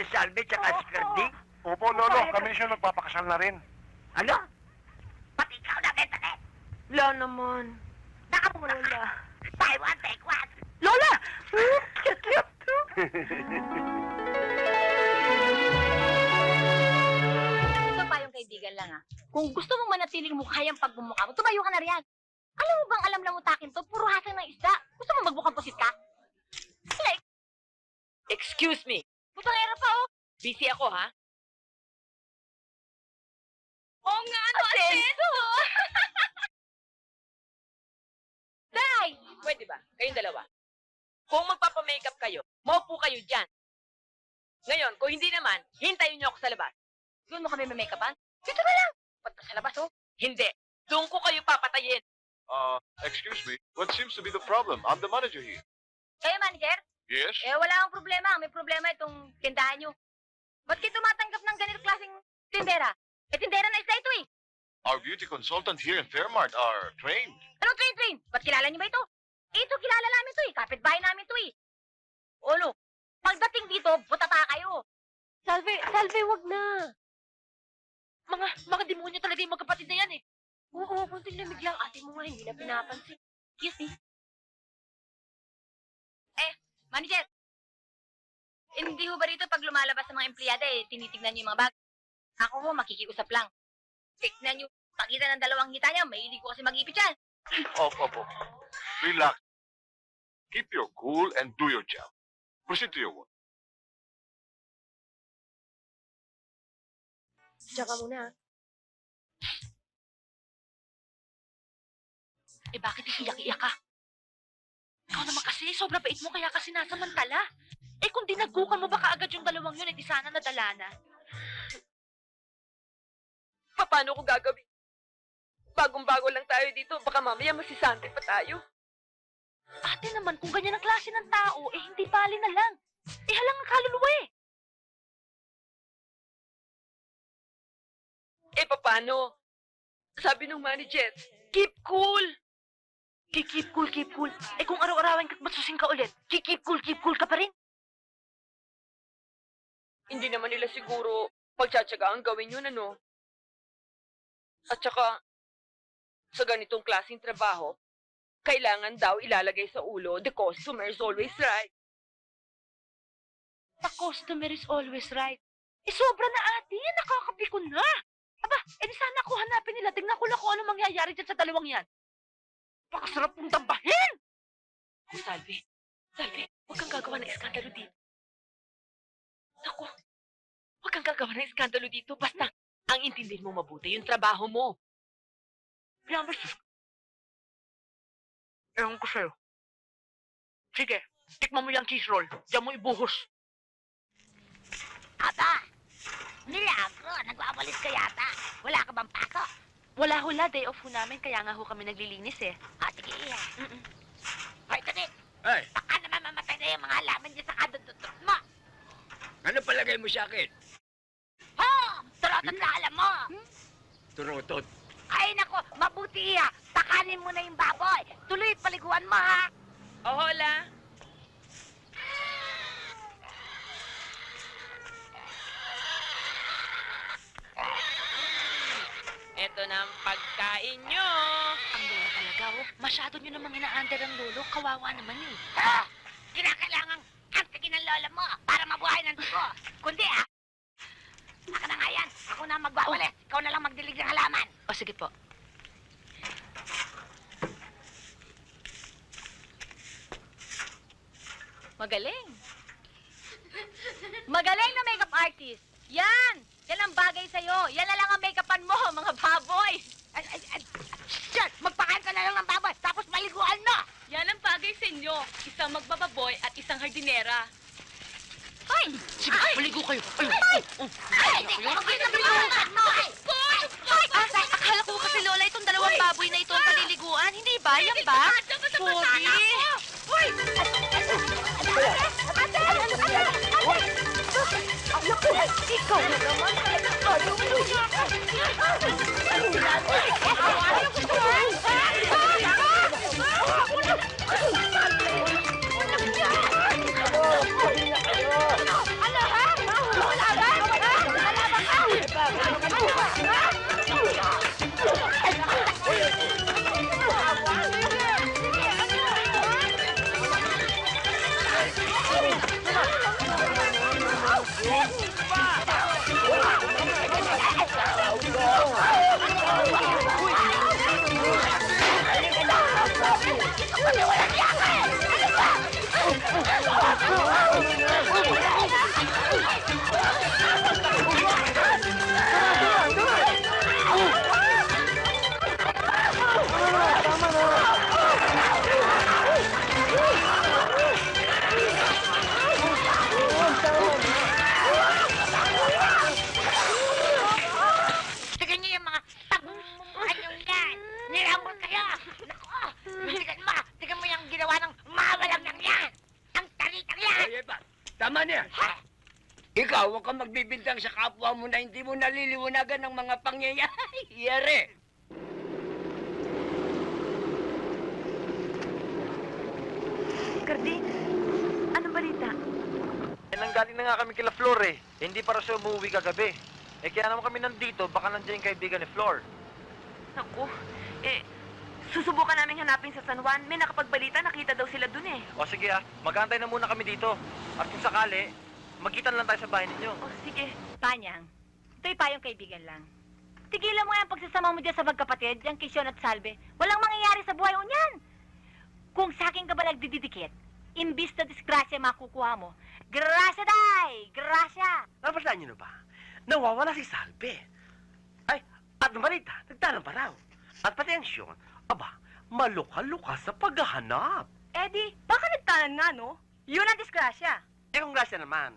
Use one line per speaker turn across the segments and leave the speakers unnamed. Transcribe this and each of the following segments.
ni Salvi tsaka si Cardi?
Opo, Lolo. Kami siya nagpapakasal na rin.
Ano? Pati ikaw na, Betanet!
Wala naman.
Nakamura ka! Buy one, take one!
Lola! Cute to.
Ito pa yung kaibigan lang ah. Kung gusto mong manatiling mukha yung pagbumukha mo, tumayo ka na riyan. Alam mo bang alam na mutakin to? Puro hasang ng isda. Gusto mo magbukang pusit ka? Like,
Excuse me.
Putangera pa oh.
Busy ako, ha?
Oo nga, ano, asenso!
Day! Pwede ba? Kayong dalawa. Kung magpapamakeup kayo, maupo kayo dyan. Ngayon, kung hindi naman, hintayin niyo ako sa labas.
Doon mo kami may-makeupan? Dito na lang. Ba't ka sa labas oh?
Hindi. Doon ko kayo papatayin.
Uh, excuse me, what seems to be the problem? I'm the manager here.
Kayo, manager?
Yes?
Eh, wala akong problema. May problema itong tindahan nyo. Ba't kayo tumatanggap ng ganito klaseng tindera? Eh, tindera na isda ito eh.
Our beauty consultant here in Fairmart are trained.
Anong train train? Ba't kilala niyo ba ito? Ito, kilala namin to eh. Kapitbahay namin to eh. Olo, pagdating dito, butata kayo.
Salve, Salve, wag na. Mga, mga demonyo talaga yung magkapatid na yan eh.
Oo, kunting lamig lang. Ate mo nga, hindi na pinapansin. Kiss me. Eh, manager. Hindi ho ba rito pag lumalabas ng mga empleyada eh, tinitignan niyo yung mga bag? Ako ho, makikiusap lang. Tignan niyo, pakita ng dalawang ngita niya, mahilig ko kasi mag-ipit yan.
Off, off, off. Relax. Keep your cool and do your job. Proceed to your work.
Tsaka muna.
Eh bakit iiyak-iyak ka? Ikaw naman kasi, sobrang bait mo kaya kasi nasa mantala. Eh kung dinagukan mo baka agad yung dalawang yun, eh di sana nadala na.
Paano ko gagawin? Bagong-bago lang tayo dito. Baka mamaya masisante pa tayo.
Ate naman, kung ganyan ang klase ng tao, eh hindi bali na lang. Eh halang ang kaluluwa eh.
Eh, paano? Sabi nung manager, keep cool.
Keep cool, keep cool. Eh kung araw-arawan kakbasusin ka ulit, keep cool, keep cool ka pa rin.
Hindi naman nila siguro pagtsatsagaan gawin yun, ano? At saka, sa ganitong klaseng trabaho, kailangan daw ilalagay sa ulo, the customer is always right.
The customer is always right. Eh sobra na ate, nakakapikon na. Aba, eh di sana ako hanapin nila. Tingnan ko lang kung ano mangyayari dyan sa dalawang yan. Pakasarap pong tambahin!
Oh, Salve, Salve, huwag kang gagawa ng iskandalo dito. Naku, huwag kang gagawa ng iskandalo dito. Basta, ang intindihin mo mabuti, yung trabaho mo.
Promise. Ewan ko sa'yo. Sige, tikman mo yung cheese roll. Diyan mo ibuhos.
Aba! Milagro! Nagwawalis ka yata! Wala ka bang pato?
Wala hula, day off ho namin, kaya nga ho kami naglilinis eh.
Ah, sige iya.
Mm-mm.
Hoy, Tanik!
Ay,
Baka naman mamatay na yung mga halaman dyan sa kadututot mo!
ano palagay mo sa akin?
Ho! Turotot na alam mo!
Turutot.
Ay, nako! Mabuti iya! Takanin mo na yung baboy! Tuloy paliguan mo, ha!
Oh, hola. Ito na ang pagkain nyo.
Ang lola talaga, oh. Masyado nyo namang ina-under ang lolo. Kawawa naman eh.
Ha! Kinakailangang antigin ng lola mo para mabuhay ng dugo. Kundi, ha? Ako na nga yan. Ako na ang magwawalis. Ikaw na lang magdilig ng halaman.
O, sige po. Magaling. Magaling na makeup artist. Yan! Yan ang bagay sa'yo. Yan na lang ang make-upan mo, mga baboy.
Ay, ay, ay. Shit! Magpakain ka na lang ng baboy, tapos paliguan mo!
Yan ang bagay sa inyo. Isang magbababoy at isang hardinera.
Ay! Sige, maligo kayo. Ay!
Ay! Ay! Ay! Ay!
Ay! Ay! Akala ko kasi Lola itong dalawang baboy na ito ang paliliguan. Hindi ba? Yan ba? Sorry.
Uy!
Ikaw na naman talaga ayaw mo
niya. Wala na. Ikaw ayaw ko to. Ano ha? Mahulog agad? Ano ba? Ano ba? Wala niya ka eh! Ano ba? Tignan mo
na hindi mo naliliwanagan ng mga pangyayari.
Carding, anong balita?
Eh, nanggaling na nga kami kila Flor eh. Hindi para siya umuwi kagabi. Eh, kaya naman kami nandito, baka nandiyan yung kaibigan ni Flor.
Naku, eh, susubukan namin hanapin sa San Juan. May nakapagbalita, nakita daw sila dun eh.
O sige ah, magantay na muna kami dito. At kung sakali, magkita lang tayo sa bahay ninyo.
O sige,
Panyang, ito'y payong kaibigan lang. Tigilan mo yung pagsasama mo dyan sa magkapatid, yung Kisyon at Salve. Walang mangyayari sa buhay unyan. Kung sa akin ka ba nagdidikit, imbis na disgrasya makukuha mo, grasya day! Grasya!
Napasaan niyo na ba? Nawawala si Salve. Ay, at balita, nagtanong pa raw. At pati ang Sean, aba, maluka-luka sa paghahanap.
Eddie, baka nagtanan nga, no? Yun ang disgrasya.
Eh kung grasya naman,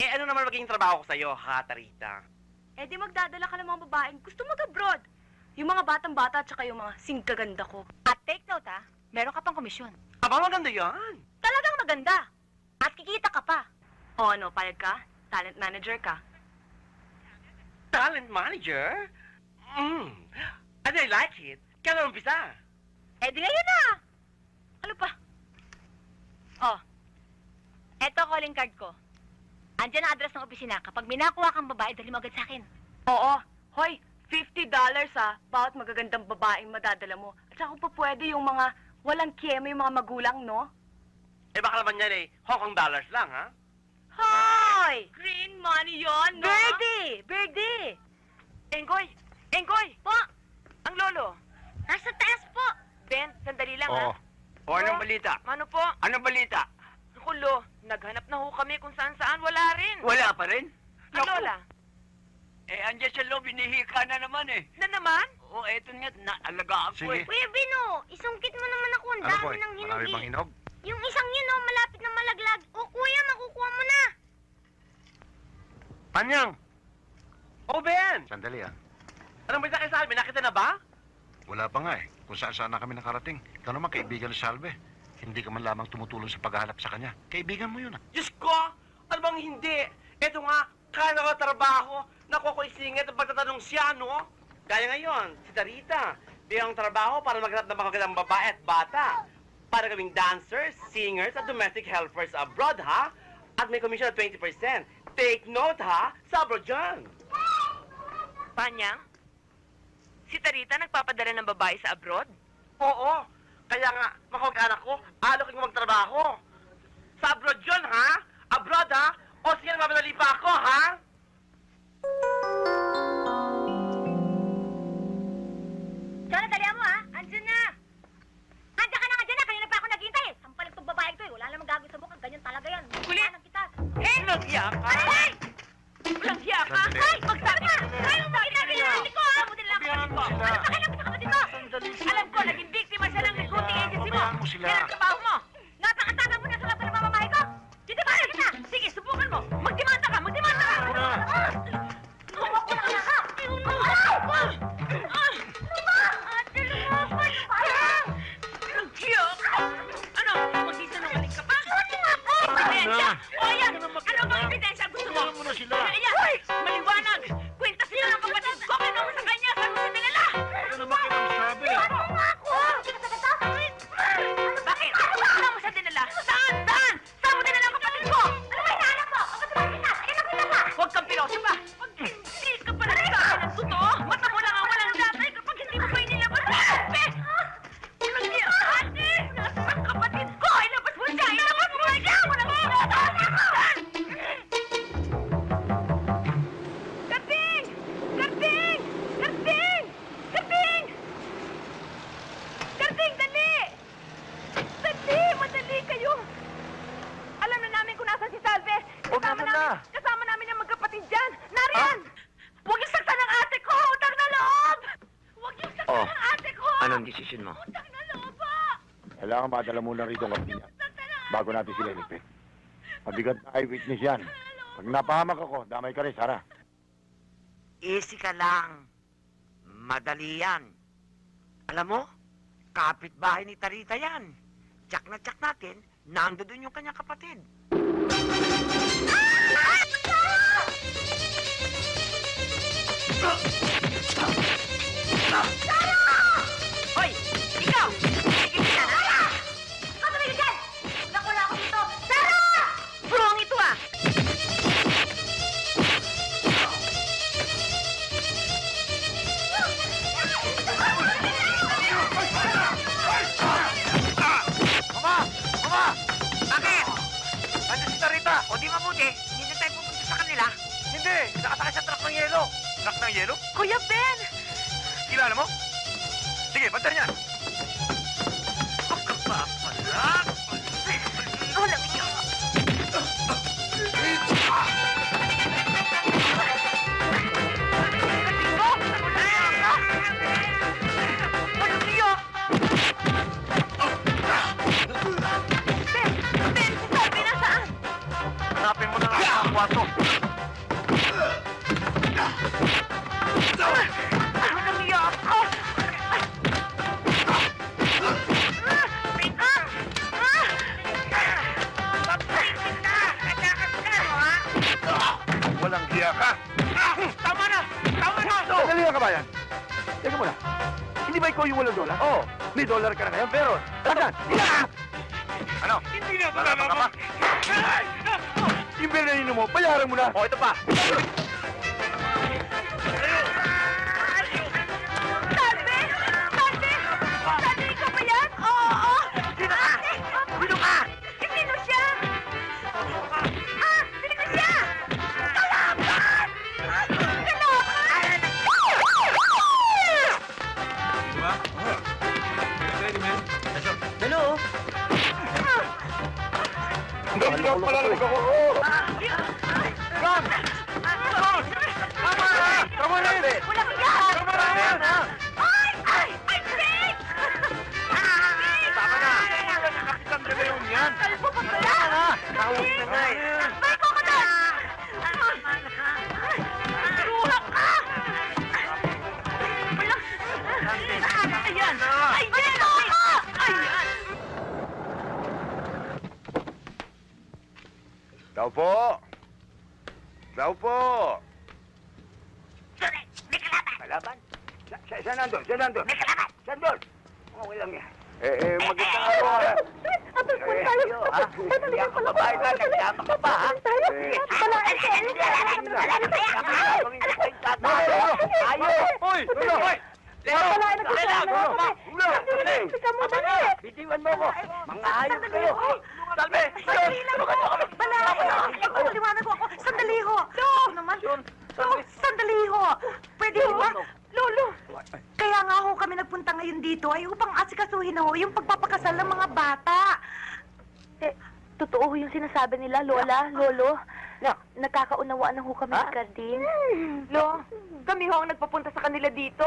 eh ano naman magiging trabaho ko sa'yo, ha, Tarita?
Eddie, magdadala ka ng mga babaeng gusto mag-abroad. Yung mga batang-bata at saka yung mga singkaganda ko. At take note, ha? Meron ka pang komisyon.
Aba, maganda yan.
Talagang maganda. At kikita ka pa. O ano, payag ka? Talent manager ka.
Talent manager? Mm. And I like it. Kaya umpisa.
Eh di ngayon na! Ano pa? Oh, eto calling card ko. Andiyan ang address ng opisina. Kapag may nakuha kang babae, dali mo agad sa akin.
oo. Hoy, $50 ah, bawat magagandang babaeng madadala mo. At saka kung pa pwede yung mga walang kiyema yung mga magulang, no?
Eh baka naman yan eh, Hong Kong dollars lang, ha?
Hoy! Green money yon, no?
Birdie! Birdie!
Enggoy! Enggoy!
Po!
Ang lolo!
Nasa taas po!
Ben, sandali lang
Oo.
ha.
O, anong balita?
Ano po?
Anong balita?
Naku, lo, naghanap na ho kami kung saan-saan. Wala rin.
Wala pa rin?
Ang lola?
Eh, andyan sa loob, hinihika na naman eh.
Na naman?
O, eto nga, naalagaan ko eh.
Sige.
Kuya Bino, isungkit mo naman ako. Ang
Ano
dami ng hinog
Marami
eh.
bang hinog?
Yung isang yun, oh, malapit na malaglag. O kuya, makukuha mo na.
Panyang! Oh, Ben!
Sandali ah.
Anong balita kay Salve? Nakita na ba?
Wala pa nga eh. Kung saan saan na kami nakarating. Ikaw naman kaibigan ni Salve. Hindi ka man lamang tumutulong sa paghahanap sa kanya. Kaibigan mo yun ah.
Diyos ko! Ano bang hindi? Ito nga, kaya na trabaho, nakukuisingit ang pagtatanong siya, no? Kaya ngayon, si Tarita, biyang trabaho para maghanap ng mga magandang babae at bata. Para gawing dancers, singers, at domestic helpers abroad, ha? At may commission of 20%. Take note, ha? Sa abroad dyan.
Panyang? Si Tarita nagpapadala ng babae sa abroad?
Oo. Kaya nga, mga kamag-anak ko, alok yung magtrabaho. Sa abroad yun, ha? Abroad, ha? O sige, mamadali pa ako, ha?
Anong desisyon mo?
Utang na loob po!
Kailangan madala muna rito ang
ng
bago natin sila iligpit. Mabigat na eyewitness yan. Pag napahamak ako, damay ka rin, Sara.
Easy ka lang. Madali yan. Alam mo, kapitbahay ni Tarita yan. Tsak na tsak natin, nando doon yung kanyang kapatid.
Hoy!
Dolar? Oo. May dollar ka na ngayon, pero... Asan? Ano?
Hindi na
Wala ka ba? Yung pinanino mo, bayaran mo na.
O, ito pa.
Lang yan.
Eh, eh, magandang araw. ah.
Atos po
Eh,
tayo!
Hindi ako babae ka, nagsama ka pa, ha?
Tayo!
Eh,
Wala ka!
Ayaw!
Hoy! Hoy!
Teka mo, dali!
Bitiwan mo ko! Mga hayop kayo!
Salve!
Sandali lang ako! Bala! Ipapaliwanag ko ako! Sandali ho! Oh, Sandali ho! Pwede ba? Lolo! Kaya nga ho kami nagpunta ngayon dito ay upang asikasuhin ho yung pagpapakasal ng mga bata. Eh, totoo ho yung sinasabi nila, Lola, Lolo. Na, nagkakaunawaan na ho kami ni Cardin. Lo, kami ho ang nagpapunta sa kanila dito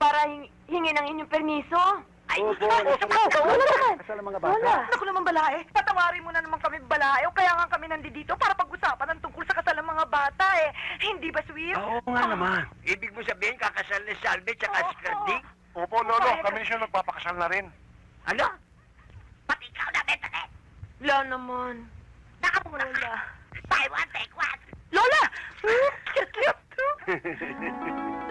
para hing- hingin ang inyong permiso. Ay,
Opo,
wala naman.
Kasal ang mga bata.
Wala. Naku naman, Balae. Patawarin mo na naman kami, Balae. O kaya nga kami nandito para pag-usapan ng tungkol sa kasal ng mga bata, eh. Hindi ba, Sweet?
Oo nga naman.
Ibig mo sabihin, kakasal ni Salve tsaka si Carding?
Opo, Lolo. Kami siya magpapakasal na rin.
Ano?
Pati ikaw na, Betonet!
Wala naman.
Nakamura ka! Buy one, take one!
Lola! Cute, cute.